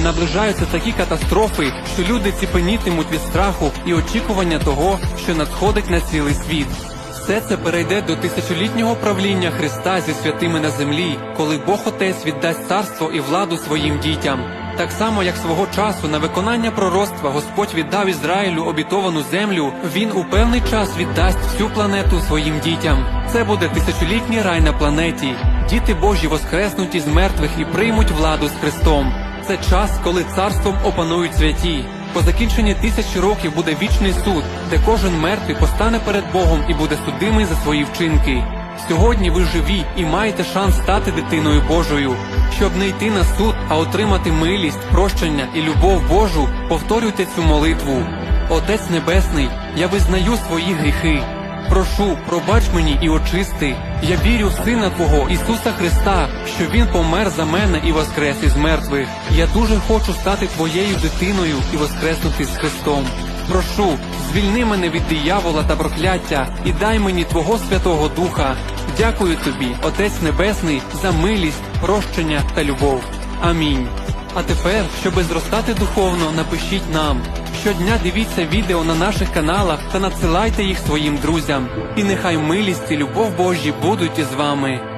наближаються такі катастрофи, що люди ціпенітимуть від страху і очікування того, що надходить на цілий світ. Все це перейде до тисячолітнього правління Христа зі святими на землі, коли Бог Отець віддасть царство і владу своїм дітям. Так само, як свого часу на виконання пророцтва Господь віддав Ізраїлю обітовану землю, він у певний час віддасть всю планету своїм дітям. Це буде тисячолітній рай на планеті. Діти Божі воскреснуть із мертвих і приймуть владу з Христом. Це час, коли царством опанують святі. По закінченні тисячі років буде вічний суд, де кожен мертвий постане перед Богом і буде судимий за свої вчинки. Сьогодні ви живі і маєте шанс стати дитиною Божою. Щоб не йти на суд, а отримати милість, прощення і любов Божу, повторюйте цю молитву. Отець Небесний, я визнаю свої гріхи. Прошу, пробач мені і очисти. Я вірю в Сина Твого Ісуса Христа, що Він помер за мене і воскрес із мертвих. Я дуже хочу стати Твоєю дитиною і воскреснути з Христом. Прошу, звільни мене від диявола та прокляття і дай мені Твого Святого Духа. Дякую тобі, Отець Небесний, за милість, прощення та любов. Амінь. А тепер, щоби зростати духовно, напишіть нам. Щодня дивіться відео на наших каналах та надсилайте їх своїм друзям. І нехай милість і любов Божі будуть із вами.